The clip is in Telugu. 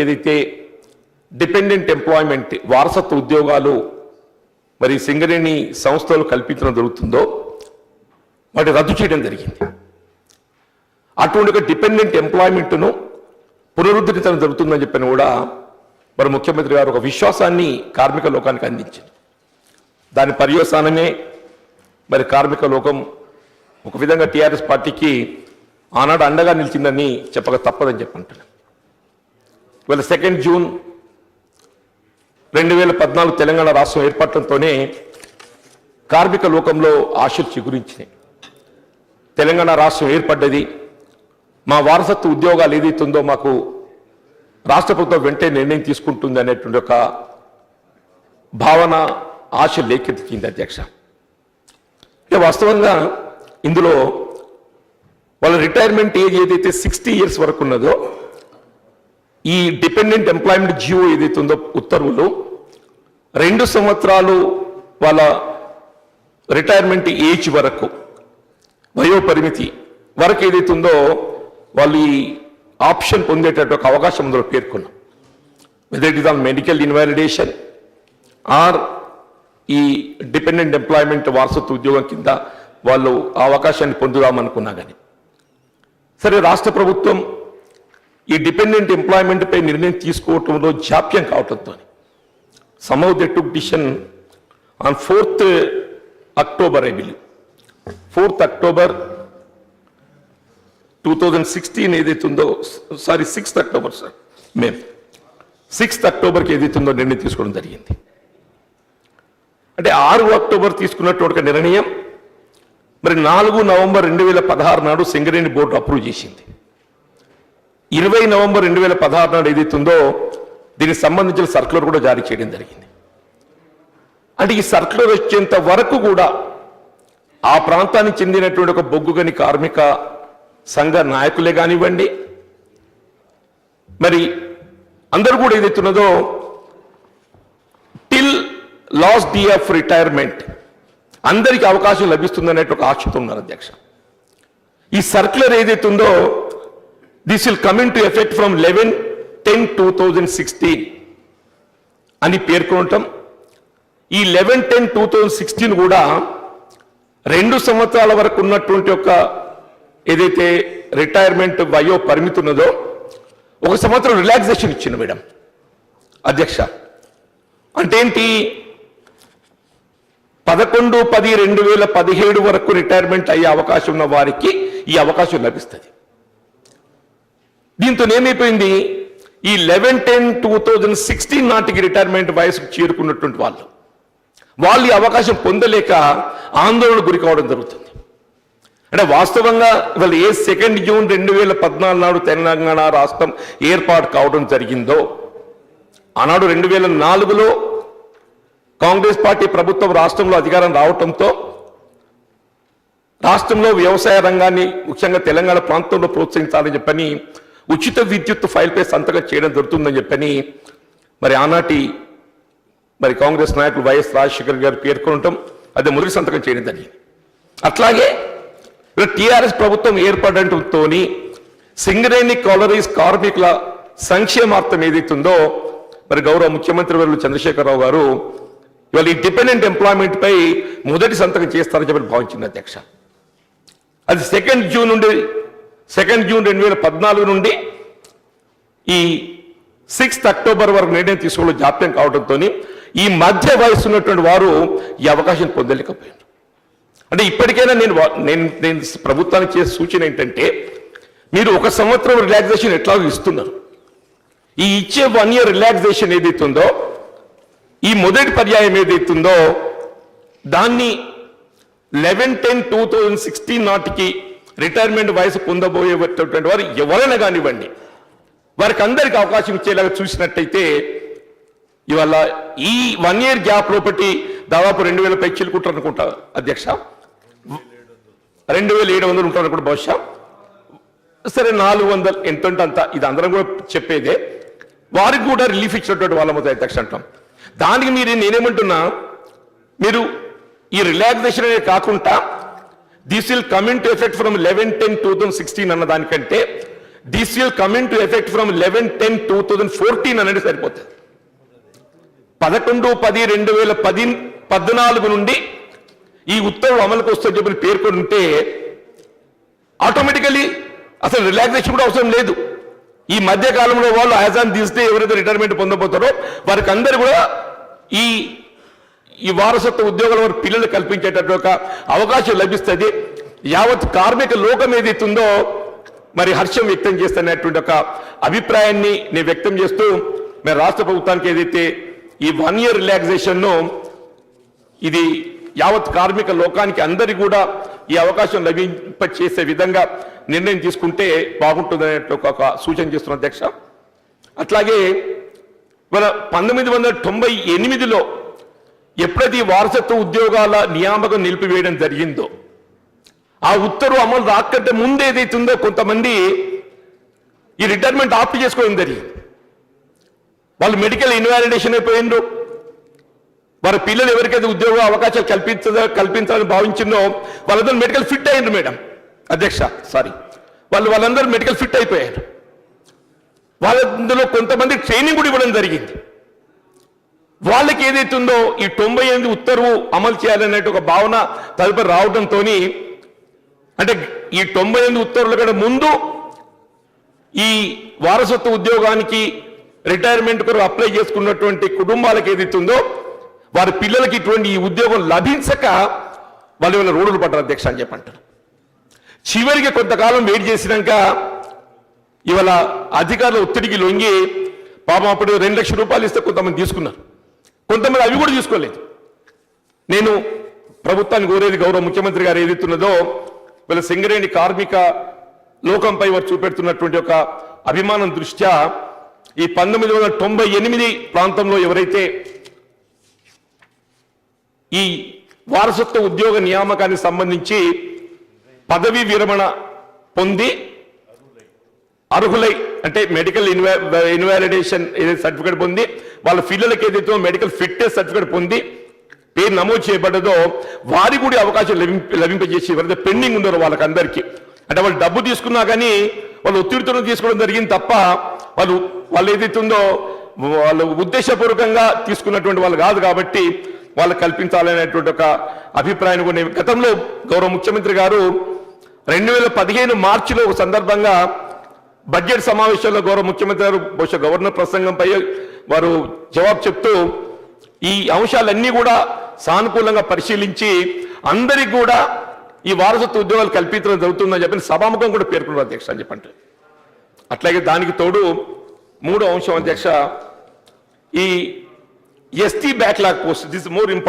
ఏదైతే డిపెండెంట్ ఎంప్లాయ్మెంట్ వారసత్వ ఉద్యోగాలు మరి సింగరేణి సంస్థలు కల్పించడం జరుగుతుందో వాటి రద్దు చేయడం జరిగింది. అటువంటి ఒక డిపెండెంట్ ఎంప్లాయ్మెంట్ను పునరుద్ధరించడం జరుగుతుందని చెప్పిన కూడా మరి ముఖ్యమంత్రి గారు ఒక విశ్వాసాన్ని కార్మిక లోకానికి అందించింది దాని పర్యవసానమే మరి కార్మిక లోకం ఒక విధంగా టీఆర్ఎస్ పార్టీకి ఆనాడు అండగా నిలిచిందని చెప్పక తప్పదని చెప్పంటున్నాను ఇవాళ సెకండ్ జూన్ రెండు వేల పద్నాలుగు తెలంగాణ రాష్ట్రం ఏర్పడటంతోనే కార్మిక లోకంలో ఆశలు చిగురించినాయి తెలంగాణ రాష్ట్రం ఏర్పడ్డది. మా వారసత్వ ఉద్యోగాలు ఏదైతుందో మాకు రాష్ట్ర ప్రభుత్వం వెంటనే నిర్ణయం తీసుకుంటుంది అనేటువంటి ఒక భావన ఆశ లేకెత్తింది అధ్యక్ష. వాస్తవంగా ఇందులో వాళ్ళ రిటైర్మెంట్ ఏజ్ ఏదైతే సిక్స్టీ ఇయర్స్ వరకు ఉన్నదో ఈ డిపెండెంట్ ఎంప్లాయ్మెంట్ జియో ఏదైతే ఉందో ఉత్తర్వులు రెండు సంవత్సరాలు వాళ్ళ రిటైర్మెంట్ ఏజ్ వరకు వయో పరిమితి వరకు ఏదైతే ఉందో వాళ్ళు ఈ ఆప్షన్ పొందేటట్టు ఒక అవకాశం అందులో పేర్కొన్నాం. Whether it is on medical invalidation or ఈ డిపెండెంట్ ఎంప్లాయ్మెంట్ వారసత్వ ఉద్యోగం కింద వాళ్ళు ఆ అవకాశాన్ని పొందుదామనుకున్నా కానీ సరే రాష్ట్ర ప్రభుత్వం ఈ డిపెండెంట్ ఎంప్లాయ్మెంట్పై నిర్ణయం తీసుకోవటంలో జాప్యం కావటంతో some of the took decision on fourth October I believe fourth October two thousand sixteen ఏదైతుందో సారీ సిక్స్త్ అక్టోబర్ సార్ మేము సిక్స్త్ అక్టోబర్కి ఏదైతుందో నిర్ణయం తీసుకోవడం జరిగింది. అంటే ఆరు అక్టోబర్ తీసుకున్నటువంటి నిర్ణయం మరి నాలుగు నవంబర్ రెండు వేల పదహారు నాడు సింగరేణి బోర్డు అప్రూవ్ చేసింది. ఇరవై నవంబర్ రెండు వేల పదహారు నాడు ఏదైతుందో దీనికి సంబంధించిన సర్కులర్ కూడా జారీ చేయడం జరిగింది. అంటే ఈ సర్కులర్ వచ్చేంత వరకు కూడా ఆ ప్రాంతానికి చెందినటువంటి ఒక బొగ్గుగని కార్మిక సంఘ నాయకులే కానివ్వండి మరి అందరూ కూడా ఏదైతున్నదో till last day of retirement అందరికీ అవకాశం లభిస్తుందనేటువంటి ఒక ఆశతో ఉన్నారు అధ్యక్ష. ఈ సర్క్యులర్ ఏదైతే ఉందో this will coming to effect from eleven ten two thousand sixteen అని పేర్కొనటం ఈ eleven ten two thousand sixteen కూడా రెండు సంవత్సరాల వరకు ఉన్నటువంటి ఒక ఏదైతే రిటైర్మెంట్ వయో పరిమితి ఉన్నదో ఒక సంవత్సరం రిలాక్సేషన్ ఇచ్చింది మేడం. అధ్యక్ష అంటే ఏంటి? పదకొండు పది రెండు వేల పదిహేడు వరకు రిటైర్మెంట్ అయ్యే అవకాశం ఉన్న వారికి ఈ అవకాశం లభిస్తుంది. దీంతో ఏమైపోయింది? ఈ eleven ten two thousand sixteen నాటికి రిటైర్మెంట్ వయసుకు చేరుకున్నటువంటి వాళ్ళు. వాళ్ళు ఈ అవకాశం పొందలేక ఆందోళన గురి కావడం జరుగుతుంది. అంటే వాస్తవంగా ఇవాళ ఏ సెకండ్ జూన్ రెండు వేల పద్నాలుగు నాడు తెలంగాణ రాష్ట్రం ఏర్పాటు కావడం జరిగిందో ఆనాడు రెండు వేల నాలుగులో కాంగ్రెస్ పార్టీ ప్రభుత్వం రాష్ట్రంలో అధికారం రావటంతో రాష్ట్రంలో వ్యవసాయ రంగాన్ని ముఖ్యంగా తెలంగాణ ప్రాంతంలో ప్రోత్సహించాలని చెప్పని ఉచిత విద్యుత్ ఫైల్పై సంతకం చేయడం జరుగుతుందని చెప్పని మరి ఆనాటి మరి కాంగ్రెస్ నాయకులు వైఎస్ రాజశేఖర్ గారు పేర్కొనటం అది మొదటి సంతకం చేయడం జరిగింది. అట్లాగే టిఆర్ఎస్ ప్రభుత్వం ఏర్పడటంతో సింగరేణి కాలరీస్ కార్మికుల సంక్షేమార్థం ఏదైతుందో మరి గౌరవ ముఖ్యమంత్రి వర్యులు చంద్రశేఖరరావు గారు ఇవాళ ఈ డిపెండెంట్ ఎంప్లాయ్మెంట్ పై మొదటి సంతకం చేస్తారని చెప్పి భావించింది అధ్యక్ష. అది సెకండ్ జూన్ నుండి సెకండ్ జూన్ రెండు వేల పద్నాలుగు నుండి ఈ సిక్స్త్ అక్టోబర్ వరకు నిర్ణయం తీసుకోవడం జాప్యం కావడంతో ఈ మధ్య వయసు ఉన్నటువంటి వారు ఈ అవకాశం పొందలేకపోయారు. అంటే ఇప్పటికైనా నేను నేను నేను ప్రభుత్వానికి చేసే సూచన ఏంటంటే మీరు ఒక సంవత్సరం రిలాక్సేషన్ ఎట్లాగో ఇస్తున్నారు. ఈ ఇచ్చే వన్ ఇయర్ రిలాక్సేషన్ ఏదైతుందో ఈ మొదటి పర్యాయం ఏదైతుందో దాన్ని eleven ten two thousand sixteen నాటికి రిటైర్మెంట్ వయసు పొందబోయేటటువంటి వారు ఎవరైనా కానివ్వండి వారికి అందరికి అవకాశం ఇచ్చేలాగా చూసినట్టయితే ఇవాళ ఈ వన్ ఇయర్ గ్యాప్ లోపటి దాదాపు రెండు వేల పైచీలు కుట్టారు అనుకుంటా అధ్యక్ష? రెండు వేల ఏడు వందలు ఉంటారు అనుకుంటా బహుశా? సరే నాలుగు వందలు ఎంత ఉంటే అంత ఇది అందరం కూడా చెప్పేదే. వారికి కూడా రిలీఫ్ ఇచ్చినటువంటి వాళ్ళ మొదటి అధ్యక్ష అంటాం. దానికి మీరు నేనేమంటున్నా మీరు ఈ రిలాక్సేషన్ అనేది కాకుండా this will coming to effect from eleven ten two thousand sixteen అన్న దానికంటే this will coming to effect from eleven ten two thousand fourteen అనేది సరిపోతుంది. పదకొండు పది రెండు వేల పది పద్నాలుగు నుండి ఈ ఉత్తర్వులు అమలుకు వస్తుందని చెప్పి పేర్కొని ఉంటే ఆటోమేటికలీ అసలు రిలాక్సేషన్ కూడా అవసరం లేదు. ఈ మధ్య కాలంలో వాళ్ళు ఆజాన్ తీస్తే ఎవరైతే రిటైర్మెంట్ పొందబోతారో వారికి అందరు కూడా ఈ ఈ వారసత్వ ఉద్యోగాల వారి పిల్లలు కల్పించేటట్టు ఒక అవకాశం లభిస్తుంది. యావత్ కార్మిక లోకం ఏదైతుందో మరి హర్షం వ్యక్తం చేస్తున్నటువంటి ఒక అభిప్రాయాన్ని నేను వ్యక్తం చేస్తూ మరి రాష్ట్ర ప్రభుత్వానికి ఏదైతే ఈ వన్ ఇయర్ రిలాక్సేషన్ను ఇది యావత్ కార్మిక లోకానికి అందరి కూడా ఈ అవకాశం లభింప చేసే విధంగా నిర్ణయం తీసుకుంటే బాగుంటుందనే ఒక సూచన చేస్తున్న అధ్యక్ష. అట్లాగే మన పంతొమ్మిది వందల తొంభై ఎనిమిదిలో ఎప్పుడైతే ఈ వారసత్వ ఉద్యోగాల నియామకం నిలిపివేయడం జరిగిందో ఆ ఉత్తర్వు అమలు రాకంటే ముందు ఏదైతుందో కొంతమంది ఈ రిటైర్మెంట్ ఆప్ట్ చేసుకోవడం జరిగింది. వాళ్ళు మెడికల్ ఇన్వాలిడేషన్ అయిపోయిండ్రు వారి పిల్లలు ఎవరికైతే ఉద్యోగ అవకాశాలు కల్పించదో కల్పించాలని భావించిందో వాళ్ళందరూ మెడికల్ ఫిట్ అయ్యిండ్రు మేడం. అధ్యక్ష సారీ. వాళ్ళు వాళ్ళందరూ మెడికల్ ఫిట్ అయిపోయారు. వాళ్ళందులో కొంతమంది ట్రైనింగ్ కూడా ఇవ్వడం జరిగింది. వాళ్ళకి ఏదైతుందో ఈ తొంభై ఎనిమిది ఉత్తర్వు అమలు చేయాలనే ఒక భావన తదుపరి రావడంతో అంటే ఈ తొంభై ఎనిమిది ఉత్తర్వుల కంటే ముందు ఈ వారసత్వ ఉద్యోగానికి రిటైర్మెంట్ కొరకు అప్లై చేసుకున్నటువంటి కుటుంబాలకు ఏదైతుందో వారి పిల్లలకి ఇటువంటి ఈ ఉద్యోగం లభించక వాళ్ళు వీళ్ళ రోడ్లు పడ్డారు అధ్యక్ష అని చెప్పంటారు. చివరికి కొంతకాలం వెయిట్ చేసినాక ఇవాళ అధికారుల ఒత్తిడికి లొంగి పాపం అప్పుడు రెండు లక్షల రూపాయలు ఇస్తే కొంతమంది తీసుకున్నారు. కొంతమంది అవి కూడా తీసుకోలేదు నేను ప్రభుత్వాన్ని కోరేది గౌరవ ముఖ్యమంత్రి గారు ఏదైతున్నదో వీళ్ళ సింగరేణి కార్మిక లోకంపై వారు చూపెడుతున్నటువంటి ఒక అభిమానం దృష్ట్యా ఈ పంతొమ్మిది వందల తొంభై ఎనిమిది ప్రాంతంలో ఎవరైతే ఈ వారసత్వ ఉద్యోగ నియామకానికి సంబంధించి పదవీ విరమణ పొంది అర్హులై అంటే మెడికల్ ఇన్వాలిడేషన్ ఏదైతే సర్టిఫికేట్ పొంది వాళ్ళ పిల్లలకి ఏదైతే మెడికల్ ఫిట్నెస్ సర్టిఫికేట్ పొంది పేరు నమోదు చేయబడ్డదో వారి కూడా అవకాశం లభింప లభింపజేసి ఎవరైతే పెండింగ్ ఉన్నారో వాళ్ళకందరికీ. అంటే వాళ్ళు డబ్బు తీసుకున్నా కానీ వాళ్ళు ఒత్తిడితో తీసుకోవడం జరిగింది తప్ప వాళ్ళు వాళ్ళు ఏదైతే ఉందో వాళ్ళు ఉద్దేశపూర్వకంగా తీసుకున్నటువంటి వాళ్ళు కాదు కాబట్టి వాళ్ళు కల్పించాలనేటువంటి ఒక అభిప్రాయం కూడా గతంలో గౌరవ ముఖ్యమంత్రి గారు రెండు వేల పదిహేను మార్చిలో ఒక సందర్భంగా బడ్జెట్ సమావేశంలో గౌరవ ముఖ్యమంత్రి గారు బహుశా గవర్నర్ ప్రసంగంపై వారు జవాబు చెప్తూ ఈ అంశాలన్నీ కూడా సానుకూలంగా పరిశీలించి అందరికి కూడా ఈ వారసత్వ ఉద్యోగాలు కల్పించడం జరుగుతుందని చెప్పి సభాముఖం కూడా పేర్కొన్నారు అధ్యక్ష అని చెప్పంటే అట్లాగే దానికి తోడు మూడో అంశం అధ్యక్ష ఈ ST backlog post this more important